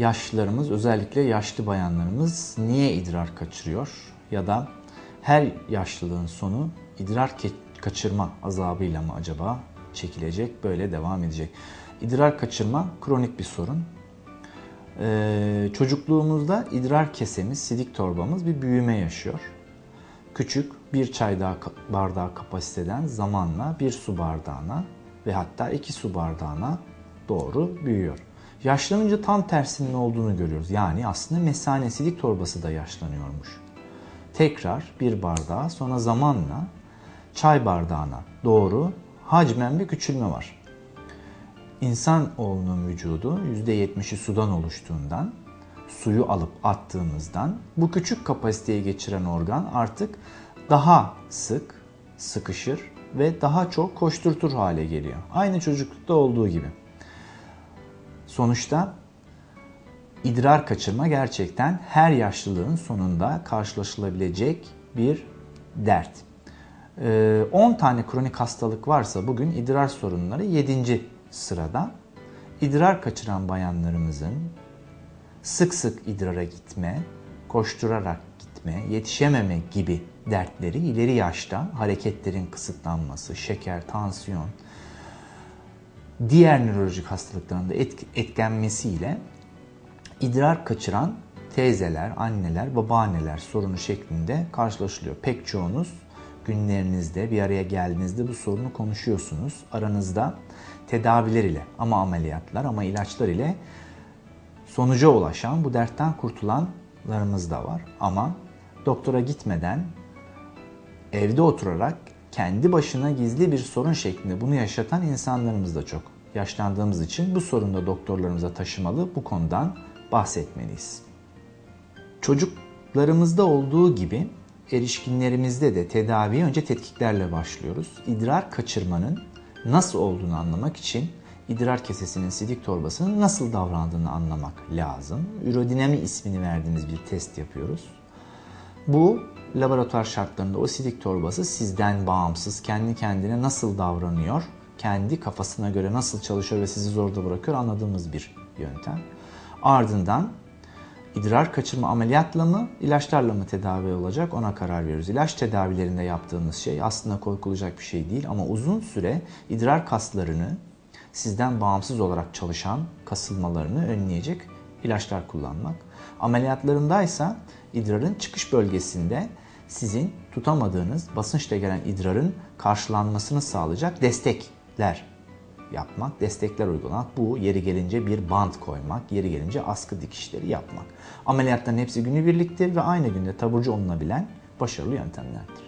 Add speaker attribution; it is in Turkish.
Speaker 1: yaşlılarımız, özellikle yaşlı bayanlarımız niye idrar kaçırıyor? Ya da her yaşlılığın sonu idrar kaçırma azabıyla mı acaba çekilecek, böyle devam edecek? İdrar kaçırma kronik bir sorun. Ee, çocukluğumuzda idrar kesemiz, sidik torbamız bir büyüme yaşıyor. Küçük bir çay bardağı kapasiteden zamanla bir su bardağına ve hatta iki su bardağına doğru büyüyor. Yaşlanınca tam tersinin olduğunu görüyoruz. Yani aslında mesane sidik torbası da yaşlanıyormuş. Tekrar bir bardağa sonra zamanla çay bardağına doğru hacmen bir küçülme var. İnsan oğlunun vücudu %70'i sudan oluştuğundan suyu alıp attığımızdan bu küçük kapasiteye geçiren organ artık daha sık sıkışır ve daha çok koşturtur hale geliyor. Aynı çocuklukta olduğu gibi. Sonuçta idrar kaçırma gerçekten her yaşlılığın sonunda karşılaşılabilecek bir dert. 10 ee, tane kronik hastalık varsa bugün idrar sorunları 7. sırada. İdrar kaçıran bayanlarımızın sık sık idrara gitme, koşturarak gitme, yetişememe gibi dertleri ileri yaşta hareketlerin kısıtlanması, şeker, tansiyon, diğer nörolojik hastalıkların da etkenmesiyle idrar kaçıran teyzeler, anneler, babaanneler sorunu şeklinde karşılaşılıyor. Pek çoğunuz günlerinizde bir araya geldiğinizde bu sorunu konuşuyorsunuz. Aranızda tedaviler ile ama ameliyatlar ama ilaçlar ile sonuca ulaşan bu dertten kurtulanlarımız da var. Ama doktora gitmeden evde oturarak kendi başına gizli bir sorun şeklinde bunu yaşatan insanlarımız da çok. Yaşlandığımız için bu sorunu da doktorlarımıza taşımalı, bu konudan bahsetmeliyiz. Çocuklarımızda olduğu gibi erişkinlerimizde de tedaviye önce tetkiklerle başlıyoruz. İdrar kaçırmanın nasıl olduğunu anlamak için idrar kesesinin sidik torbasının nasıl davrandığını anlamak lazım. Ürodinami ismini verdiğimiz bir test yapıyoruz. Bu laboratuvar şartlarında o sidik torbası sizden bağımsız, kendi kendine nasıl davranıyor, kendi kafasına göre nasıl çalışıyor ve sizi zorda bırakıyor anladığımız bir yöntem. Ardından idrar kaçırma ameliyatla mı, ilaçlarla mı tedavi olacak ona karar veriyoruz. İlaç tedavilerinde yaptığımız şey aslında korkulacak bir şey değil ama uzun süre idrar kaslarını sizden bağımsız olarak çalışan kasılmalarını önleyecek ilaçlar kullanmak. Ameliyatlarındaysa idrarın çıkış bölgesinde sizin tutamadığınız basınçla gelen idrarın karşılanmasını sağlayacak destekler yapmak, destekler uygulamak. Bu yeri gelince bir bant koymak, yeri gelince askı dikişleri yapmak. Ameliyatların hepsi günübirliktir ve aynı günde taburcu olunabilen başarılı yöntemlerdir.